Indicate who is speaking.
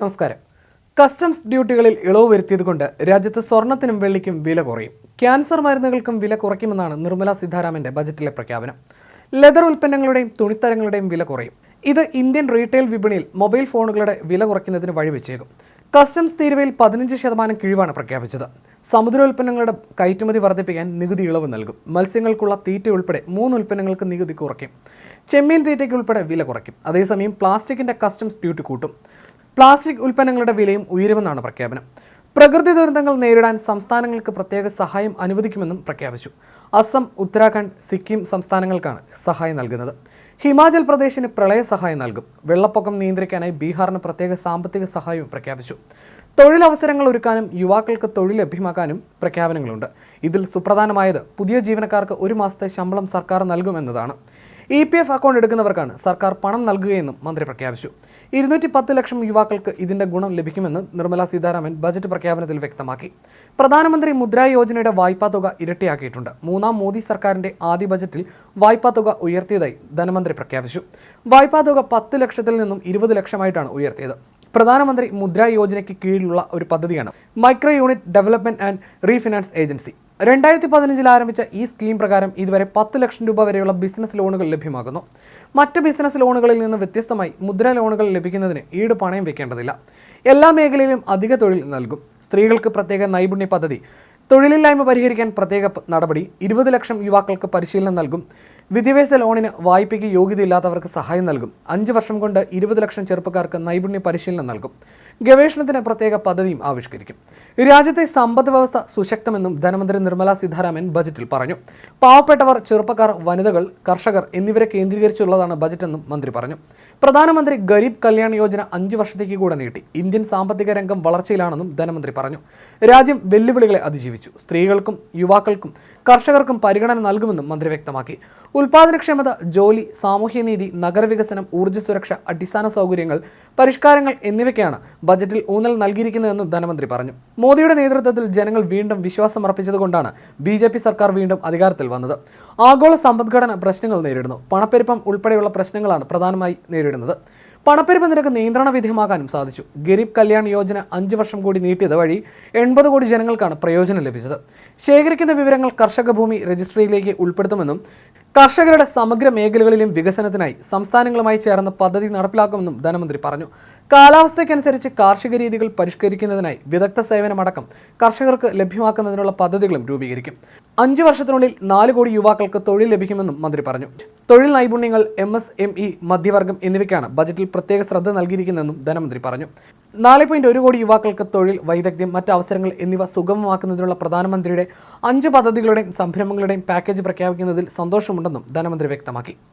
Speaker 1: നമസ്കാരം. കസ്റ്റംസ് ഡ്യൂട്ടികളിൽ ഇളവ് വരുത്തിയതുകൊണ്ട് രാജ്യത്ത് സ്വർണത്തിനും വെള്ളിക്കും വില കുറയും. ക്യാൻസർ മരുന്നുകൾക്കും വില കുറയ്ക്കുമെന്നാണ് നിർമ്മല സീതാരാമന്റെ ബജറ്റിലെ പ്രഖ്യാപനം. ലെതർ ഉൽപ്പന്നങ്ങളുടെയും തുണിത്തരങ്ങളുടെയും വില കുറയും. ഇത് ഇന്ത്യൻ റീറ്റെയിൽ വിപണിയിൽ മൊബൈൽ ഫോണുകളുടെ വില കുറയ്ക്കുന്നതിന് വഴിവെച്ചേക്കും. കസ്റ്റംസ് തീരുവയിൽ പതിനഞ്ച് ശതമാനം കിഴിവാണ് പ്രഖ്യാപിച്ചത്. സമുദ്രോൽപ്പന്നങ്ങളുടെ കയറ്റുമതി വർദ്ധിപ്പിക്കാൻ നികുതി ഇളവ് നൽകും. മത്സ്യങ്ങൾക്കുള്ള തീറ്റ ഉൾപ്പെടെ മൂന്ന് ഉൽപ്പന്നങ്ങൾക്ക് നികുതി കുറയ്ക്കും. ചെമ്മീൻ തീറ്റയ്ക്ക് ഉൾപ്പെടെ വില കുറയ്ക്കും. അതേസമയം പ്ലാസ്റ്റിക്കിന്റെ കസ്റ്റംസ് ഡ്യൂട്ടി കൂട്ടും. പ്ലാസ്റ്റിക് ഉൽപ്പന്നങ്ങളുടെ വിലയും ഉയരുമെന്നാണ് പ്രഖ്യാപനം. പ്രകൃതി ദുരന്തങ്ങൾ നേരിടാൻ സംസ്ഥാനങ്ങൾക്ക് പ്രത്യേക സഹായം അനുവദിക്കുമെന്നും പ്രഖ്യാപിച്ചു. അസം ഉത്തരാഖണ്ഡ് സിക്കിം സംസ്ഥാനങ്ങൾക്കാണ് സഹായം നൽകുന്നത്. ഹിമാചൽ പ്രദേശിന് പ്രളയ സഹായം നൽകും. വെള്ളപ്പൊക്കം നിയന്ത്രിക്കാനായി ബീഹാറിന് പ്രത്യേക സാമ്പത്തിക സഹായവും പ്രഖ്യാപിച്ചു. തൊഴിലവസരങ്ങൾ ഒരുക്കാനും യുവാക്കൾക്ക് തൊഴിൽ ലഭ്യമാക്കാനും പ്രഖ്യാപനങ്ങളുണ്ട്. ഇതിൽ സുപ്രധാനമായത് പുതിയ ജീവനക്കാർക്ക് ഒരു മാസത്തെ ശമ്പളം സർക്കാർ നൽകുമെന്നതാണ്. ഇ പി എഫ് അക്കൗണ്ട് എടുക്കുന്നവർക്കാണ് സർക്കാർ പണം നൽകുകയെന്നും മന്ത്രി പ്രഖ്യാപിച്ചു. ഇരുന്നൂറ്റി പത്ത് ലക്ഷം യുവാക്കൾക്ക് ഇതിന്റെ ഗുണം ലഭിക്കുമെന്ന് നിർമ്മല സീതാരാമൻ ബജറ്റ് പ്രഖ്യാപനത്തിൽ വ്യക്തമാക്കി. പ്രധാനമന്ത്രി മുദ്രാ യോജനയുടെ വായ്പാ തുക ഇരട്ടിയാക്കിയിട്ടുണ്ട്. മൂന്നാം മോദി സർക്കാരിന്റെ ആദ്യ ബജറ്റിൽ വായ്പാ തുക ഉയർത്തിയതായി ധനമന്ത്രി പ്രഖ്യാപിച്ചു. വായ്പാ തുക പത്ത് ലക്ഷത്തിൽ നിന്നും ഇരുപത് ലക്ഷമായിട്ടാണ് ഉയർത്തിയത്. പ്രധാനമന്ത്രി മുദ്രാ യോജനയ്ക്ക് കീഴിലുള്ള ഒരു പദ്ധതിയാണ് micro unit development and refinance agency. രണ്ടായിരത്തി പതിനഞ്ചിൽ ആരംഭിച്ച ഈ സ്കീം പ്രകാരം ഇതുവരെ പത്ത് ലക്ഷം രൂപ വരെയുള്ള ബിസിനസ് ലോണുകൾ ലഭ്യമാകുന്നു. മറ്റ് ബിസിനസ് ലോണുകളിൽ നിന്ന് വ്യത്യസ്തമായി മുദ്ര ലോണുകൾ ലഭിക്കുന്നതിന് ഈട് പണയം വെക്കേണ്ടതില്ല. എല്ലാ മേഖലയിലും അധിക തൊഴിൽ നൽകും. സ്ത്രീകൾക്ക് പ്രത്യേക നൈപുണ്യ പദ്ധതി തൊഴിലില്ലായ്മ പരിഹരിക്കാൻ പ്രത്യേക നടപടി. ഇരുപത് ലക്ഷം യുവാക്കൾക്ക് പരിശീലനം നൽകും. വിദ്യാഭ്യാസ ലോണിന് വായ്പയ്ക്ക് യോഗ്യതയില്ലാത്തവർക്ക് സഹായം നൽകും. അഞ്ച് വർഷം കൊണ്ട് ഇരുപത് ലക്ഷം ചെറുപ്പക്കാർക്ക് നൈപുണ്യ പരിശീലനം നൽകും. ഗവേഷണത്തിന് പ്രത്യേക പദ്ധതിയും ആവിഷ്കരിക്കും. രാജ്യത്തെ സമ്പദ് വ്യവസ്ഥ സുശക്തമെന്നും ധനമന്ത്രി നിർമ്മല സീതാരാമൻ ബജറ്റിൽ പറഞ്ഞു. പാവപ്പെട്ടവർ ചെറുപ്പക്കാർ വനിതകൾ കർഷകർ എന്നിവരെ കേന്ദ്രീകരിച്ചുള്ളതാണ് ബജറ്റെന്നും മന്ത്രി പറഞ്ഞു. പ്രധാനമന്ത്രി ഗരീബ് കല്യാൺ യോജന അഞ്ച് വർഷത്തേക്ക് കൂടെ നീട്ടി. ഇന്ത്യൻ സാമ്പത്തിക രംഗം വളർച്ചയിലാണെന്നും ധനമന്ത്രി പറഞ്ഞു. രാജ്യം വെല്ലുവിളികളെ അതിജീവിച്ചു സ്ത്രീകൾക്കും യുവാക്കൾക്കും കർഷകർക്കും പരിഗണന നൽകുമെന്നും മന്ത്രി വ്യക്തമാക്കി. ഉൽപാദനക്ഷമത ജോലി സാമൂഹ്യനീതി നഗരവികസനം ഊർജ സുരക്ഷ അടിസ്ഥാന സൗകര്യങ്ങൾ പരിഷ്കാരങ്ങൾ എന്നിവയ്ക്കാണ് ബജറ്റിൽ ഊന്നൽ നൽകിയിരിക്കുന്നതെന്ന് ധനമന്ത്രി പറഞ്ഞു. മോദിയുടെ നേതൃത്വത്തിൽ ജനങ്ങൾ വീണ്ടും വിശ്വാസം അർപ്പിച്ചതുകൊണ്ടാണ് ബി ജെ പി സർക്കാർ വീണ്ടും അധികാരത്തിൽ വന്നത്. ആഗോള സമ്പദ്ഘടന പ്രശ്നങ്ങൾ നേരിടുന്നു. പണപ്പെരുപ്പം ഉൾപ്പെടെയുള്ള പ്രശ്നങ്ങളാണ് പ്രധാനമായി നേരിടുന്നത്. പണപ്പെരുപ്പ നിരക്ക് നിയന്ത്രണ വിധേയമാക്കാനും സാധിച്ചു. ഗരീബ് കല്യാൺ യോജന അഞ്ച് വർഷം കൂടി നീട്ടിയത് വഴി എൺപത് കോടി ജനങ്ങൾക്കാണ് പ്രയോജനം ലഭിച്ചത്. ശേഖരിക്കുന്ന വിവരങ്ങൾ കർഷക ഭൂമി രജിസ്ട്രിയിലേക്ക് ഉൾപ്പെടുത്തുമെന്നും കർഷകരുടെ സമഗ്ര മേഖലകളിലും വികസനത്തിനായി സംസ്ഥാനങ്ങളുമായി ചേർന്ന് പദ്ധതി നടപ്പിലാക്കുമെന്നും ധനമന്ത്രി പറഞ്ഞു. കാലാവസ്ഥയ്ക്കനുസരിച്ച് കാർഷിക രീതികൾ പരിഷ്കരിക്കുന്നതിനായി വിദഗ്ധ സേവനമടക്കം കർഷകർക്ക് ലഭ്യമാക്കുന്നതിനുള്ള പദ്ധതികളും രൂപീകരിക്കും. അഞ്ചു വർഷത്തിനുള്ളിൽ നാല് കോടി യുവാക്കൾക്ക് തൊഴിൽ ലഭിക്കുമെന്നും മന്ത്രി പറഞ്ഞു. തൊഴിൽ നൈപുണ്യങ്ങൾ എം എസ് എം ഇ മധ്യവർഗം എന്നിവയ്ക്കാണ് ബജറ്റിൽ പ്രത്യേക ശ്രദ്ധ നൽകിയിരിക്കുന്നതെന്നും ധനമന്ത്രി പറഞ്ഞു. നാല് പോയിന്റ് ഒരു കോടി യുവാക്കൾക്ക് തൊഴിൽ വൈദഗ്ധ്യം മറ്റ് അവസരങ്ങൾ എന്നിവ സുഗമമാക്കുന്നതിനുള്ള പ്രധാനമന്ത്രിയുടെ അഞ്ച് പദ്ധതികളുടെയും സംരംഭങ്ങളുടെയും പാക്കേജ് പ്രഖ്യാപിക്കുന്നതിൽ സന്തോഷമുണ്ടെന്നും ധനമന്ത്രി വ്യക്തമാക്കി.